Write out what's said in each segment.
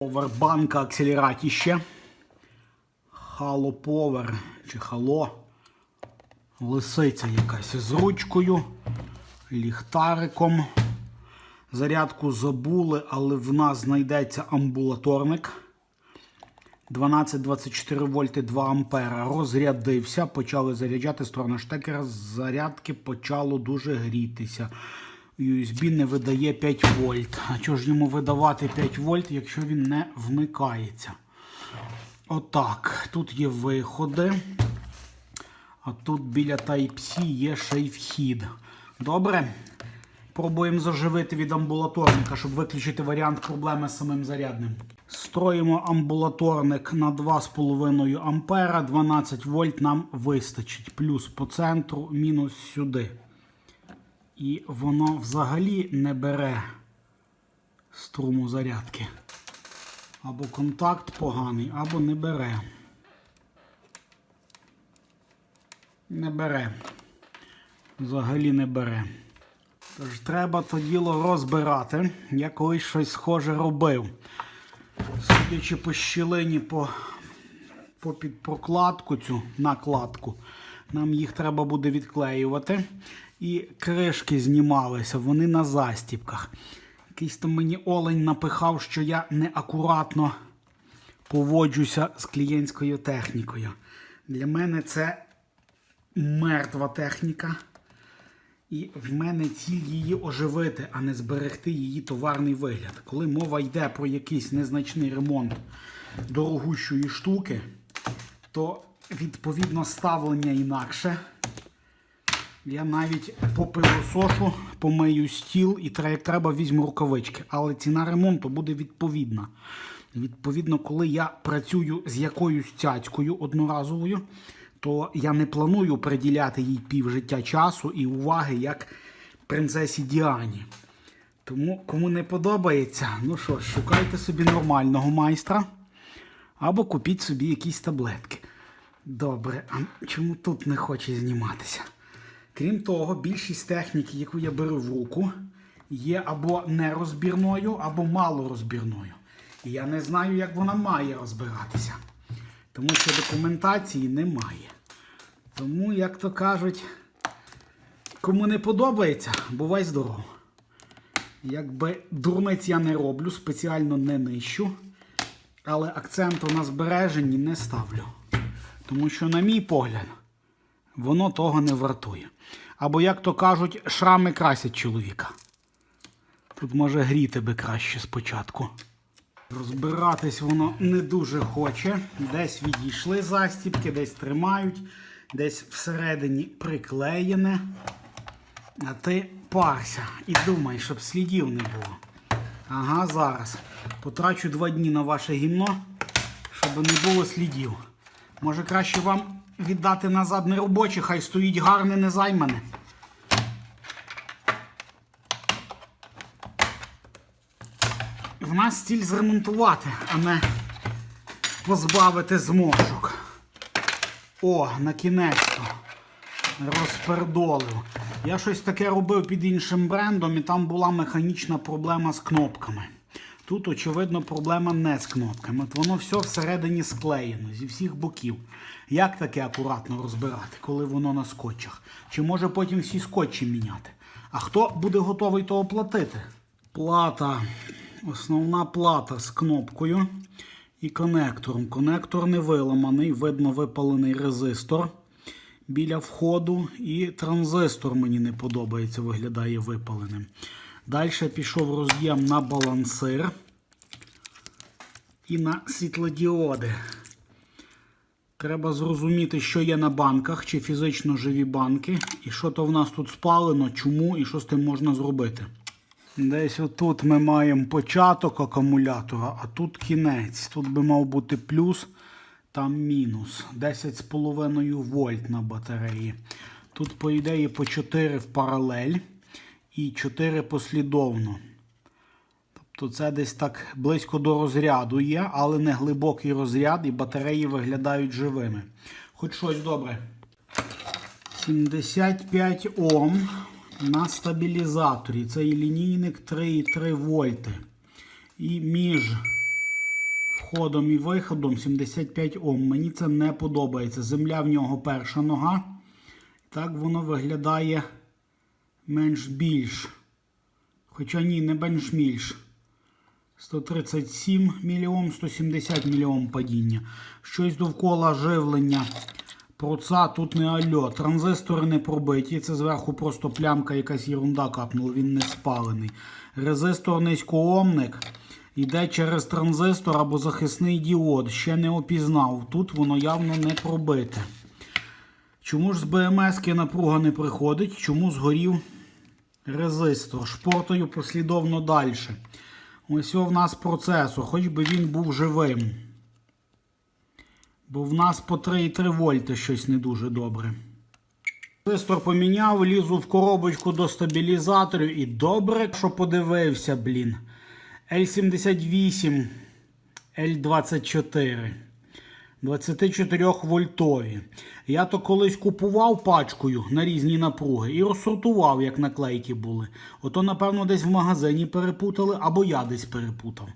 Повербанка акселератіще. Power чи Halo. Лисиця якась з ручкою, ліхтариком. Зарядку забули, але в нас знайдеться амбулаторник. 12-24 вольти 2 ампера. Розрядився, почали заряджати сторона штекера. Зарядки почало дуже грітися. USB не видає 5 вольт. А чого ж йому видавати 5 вольт, якщо він не вмикається? Отак. Тут є виходи. А тут біля Type-C є ще й вхід. Добре. Пробуємо заживити від амбулаторника, щоб виключити варіант проблеми з самим зарядним. Строїмо амбулаторник на 2,5 ампера, 12 вольт нам вистачить. Плюс по центру, мінус сюди. І воно взагалі не бере струму зарядки. Або контакт поганий, або не бере. Не бере. Взагалі не бере. Тож треба то діло розбирати. Я колись щось схоже робив. Судячи по щілині, по, по під прокладку цю накладку, нам їх треба буде відклеювати. І кришки знімалися, вони на застіпках. Якийсь там мені олень напихав, що я неакуратно поводжуся з клієнтською технікою. Для мене це мертва техніка. І в мене ціль її оживити, а не зберегти її товарний вигляд. Коли мова йде про якийсь незначний ремонт дорогущої штуки, то відповідно ставлення інакше. Я навіть по пилосошу помию стіл і як треба візьму рукавички. Але ціна ремонту буде відповідна. Відповідно, коли я працюю з якоюсь цяцькою одноразовою, то я не планую приділяти їй пів життя часу і уваги як принцесі Діані. Тому, кому не подобається, ну що ж, шукайте собі нормального майстра або купіть собі якісь таблетки. Добре, а чому тут не хоче зніматися? Крім того, більшість техніки, яку я беру в руку, є або нерозбірною, або малорозбірною. І я не знаю, як вона має розбиратися. Тому що документації немає. Тому, як то кажуть, кому не подобається, бувай здоров. Якби дурниць я не роблю, спеціально не нищу, але акценту на збереженні не ставлю. Тому що, на мій погляд, воно того не вартує. Або, як то кажуть, шрами красять чоловіка. Тут може гріти би краще спочатку. Розбиратись воно не дуже хоче. Десь відійшли застібки, десь тримають, десь всередині приклеєне. А ти парся і думай, щоб слідів не було. Ага, зараз. Потрачу два дні на ваше гімно, щоб не було слідів. Може краще вам віддати назад неробоче, хай стоїть гарне, незаймане. В нас ціль зремонтувати, а не позбавити зморшок. О, на кінець розпердолив. Я щось таке робив під іншим брендом, і там була механічна проблема з кнопками. Тут, очевидно, проблема не з кнопками. От воно все всередині склеєно зі всіх боків. Як таке акуратно розбирати, коли воно на скотчах? Чи може потім всі скотчі міняти? А хто буде готовий то оплатити? Плата, основна плата з кнопкою і конектором. Конектор не виламаний, видно випалений резистор біля входу. І транзистор мені не подобається, виглядає випаленим. Далі пішов роз'єм на балансир і на світлодіоди. Треба зрозуміти, що є на банках, чи фізично живі банки, і що то в нас тут спалено, чому і що з тим можна зробити. Десь отут ми маємо початок акумулятора, а тут кінець. Тут би мав бути плюс, там мінус. 10,5 вольт на батареї. Тут, по ідеї, по 4 в паралель і 4 послідовно. Тобто це десь так близько до розряду є, але не глибокий розряд, і батареї виглядають живими. Хоч щось добре. 75 Ом на стабілізаторі. Цей лінійник 3,3 вольти. І між входом і виходом 75 Ом. Мені це не подобається. Земля в нього перша нога. Так воно виглядає менш-більш. Хоча ні, не менш-більш. 137 мільйом, 170 мільйом падіння. Щось довкола живлення. Проца тут не альо. Транзистори не пробиті. Це зверху просто плямка, якась ерунда капнула, він не спалений. Резистор низькоомник йде через транзистор або захисний діод. Ще не опізнав. Тут воно явно не пробите. Чому ж з БМС напруга не приходить? Чому згорів резистор? Шпортою послідовно далі. Ось в нас процесор, хоч би він був живим. Бо в нас по 3,3 вольти щось не дуже добре. Резистор поміняв, лізу в коробочку до стабілізаторів і добре, що подивився, блін. L78, L24. 24 вольтові. Я то колись купував пачкою на різні напруги і розсортував, як наклейки були. Ото, напевно, десь в магазині перепутали, або я десь перепутав.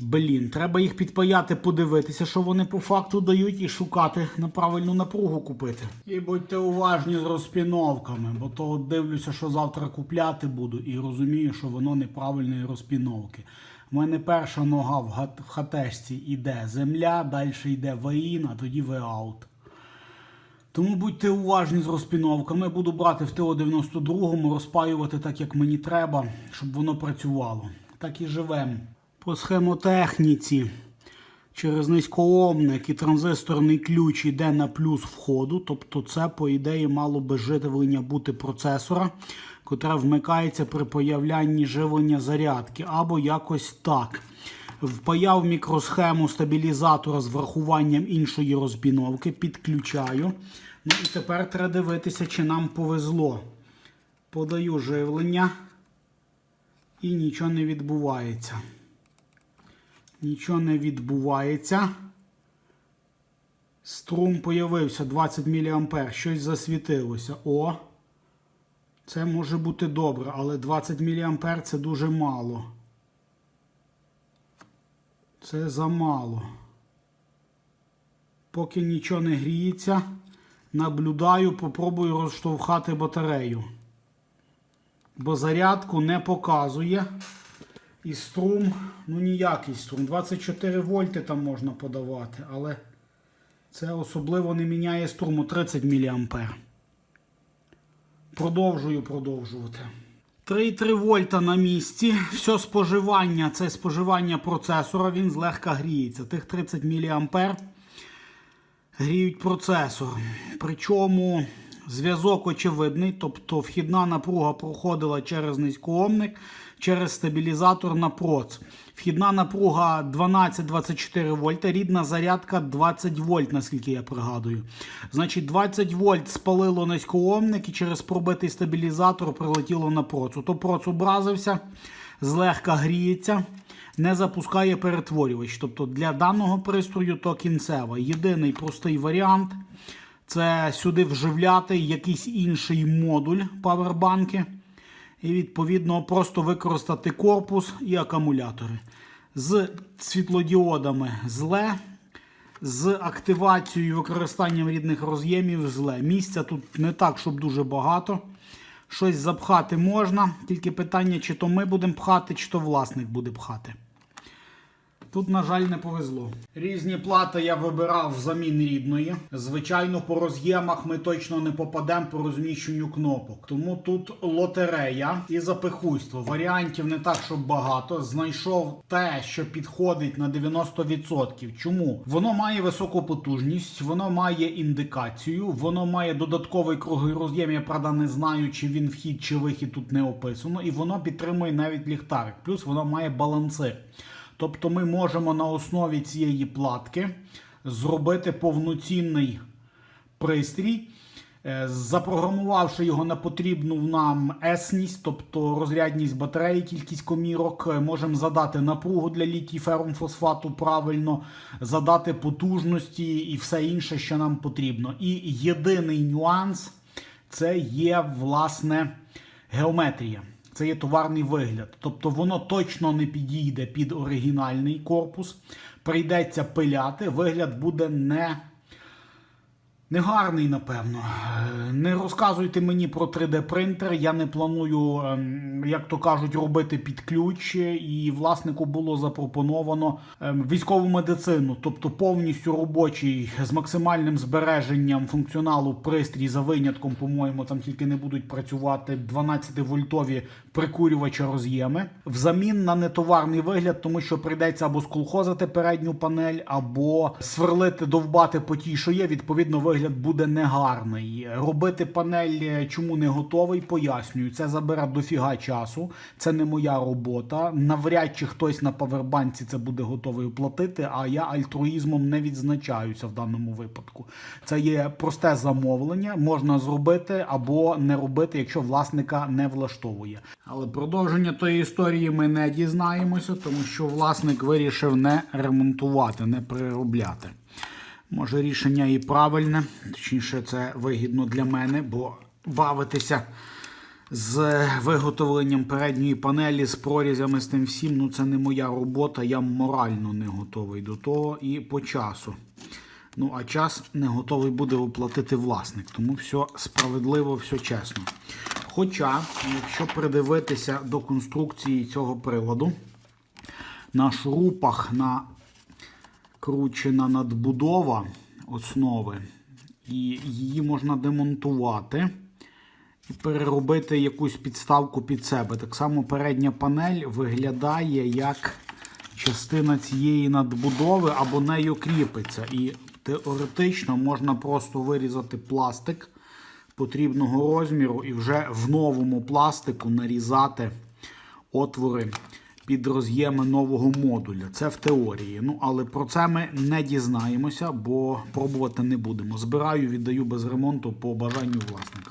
Блін, треба їх підпаяти, подивитися, що вони по факту дають, і шукати на правильну напругу купити. І будьте уважні з розпіновками, бо то дивлюся, що завтра купляти буду, і розумію, що воно неправильної розпіновки. У мене перша нога в хатешці йде земля, далі йде ваїн, а тоді веаут. Тому будьте уважні з розпіновками. Буду брати в ТО-92, розпаювати так, як мені треба, щоб воно працювало. Так і живемо. По схемотехніці через низькоомник і транзисторний ключ йде на плюс входу. Тобто це, по ідеї, мало би живлення бути процесора, котре вмикається при появлянні живлення зарядки, або якось так. Впаяв мікросхему стабілізатора з врахуванням іншої розбіновки, підключаю. Ну і тепер треба дивитися, чи нам повезло. Подаю живлення і нічого не відбувається. Нічого не відбувається. Струм появився 20 мА. Щось засвітилося. О! Це може бути добре, але 20 мА це дуже мало. Це замало. Поки нічого не гріється, наблюдаю, попробую розштовхати батарею. Бо зарядку не показує. І струм, ну ніякий струм. 24 вольти там можна подавати, але це особливо не міняє струму 30 мА. Продовжую продовжувати. 3,3 вольта на місці. Все споживання, це споживання процесора, він злегка гріється. Тих 30 мА гріють процесор. Причому зв'язок очевидний, тобто вхідна напруга проходила через низькоомник, через стабілізатор на проц. Вхідна напруга 12-24 вольта, рідна зарядка 20 вольт, наскільки я пригадую. Значить, 20 вольт спалило низькоомник і через пробитий стабілізатор прилетіло на проц. То проц образився, злегка гріється. Не запускає перетворювач. Тобто для даного пристрою то кінцева. Єдиний простий варіант це сюди вживляти якийсь інший модуль павербанки. І, відповідно, просто використати корпус і акумулятори. З світлодіодами зле, з активацією і використанням рідних роз'ємів зле. Місця тут не так, щоб дуже багато. Щось запхати можна, тільки питання, чи то ми будемо пхати, чи то власник буде пхати. Тут, на жаль, не повезло. Різні плати я вибирав взамін рідної. Звичайно, по роз'ємах ми точно не попадемо по розміщенню кнопок. Тому тут лотерея і запихуйство. Варіантів не так, щоб багато. Знайшов те, що підходить на 90%. Чому? Воно має високу потужність, воно має індикацію, воно має додатковий круглий роз'єм. Я правда не знаю, чи він вхід чи вихід тут не описано. І воно підтримує навіть ліхтарик. Плюс воно має балансир. Тобто ми можемо на основі цієї платки зробити повноцінний пристрій, е, запрограмувавши його на потрібну нам есність, тобто розрядність батареї, кількість комірок, е, можемо задати напругу для літій ферромфосфату правильно, задати потужності і все інше, що нам потрібно. І єдиний нюанс це є власне геометрія. Це є товарний вигляд. Тобто воно точно не підійде під оригінальний корпус. Прийдеться пиляти, вигляд буде не. Негарний, напевно. Е, Не розказуйте мені про 3D принтер. Я не планую, ем, як то кажуть, робити під ключ. І власнику було запропоновано ем, військову медицину, тобто повністю робочий з максимальним збереженням функціоналу пристрій за винятком, по-моєму, там тільки не будуть працювати 12-вольтові прикурювача роз'єми. Взамін на нетоварний вигляд, тому що прийдеться або сколхозити передню панель, або сверлити, довбати по тій, що є. Відповідно, вигляд буде негарний. Робити панель е, чому не готовий, пояснюю. Це забере дофіга часу. Це не моя робота. Навряд чи хтось на павербанці це буде готовий оплатити, а я альтруїзмом не відзначаюся в даному випадку. Це є просте замовлення, можна зробити або не робити, якщо власника не влаштовує. Але продовження тої історії ми не дізнаємося, тому що власник вирішив не ремонтувати, не переробляти. Може, рішення і правильне, точніше, це вигідно для мене, бо бавитися з виготовленням передньої панелі, з прорізями з тим всім, ну це не моя робота, я морально не готовий до того і по часу. Ну, а час не готовий буде оплатити власник, тому все справедливо, все чесно. Хоча, якщо придивитися до конструкції цього приладу, на шурупах на кручена надбудова основи, і її можна демонтувати і переробити якусь підставку під себе. Так само передня панель виглядає як частина цієї надбудови або нею кріпиться. І теоретично можна просто вирізати пластик потрібного розміру і вже в новому пластику нарізати отвори під роз'єми нового модуля. Це в теорії. Ну, але про це ми не дізнаємося, бо пробувати не будемо. Збираю, віддаю без ремонту по бажанню власника.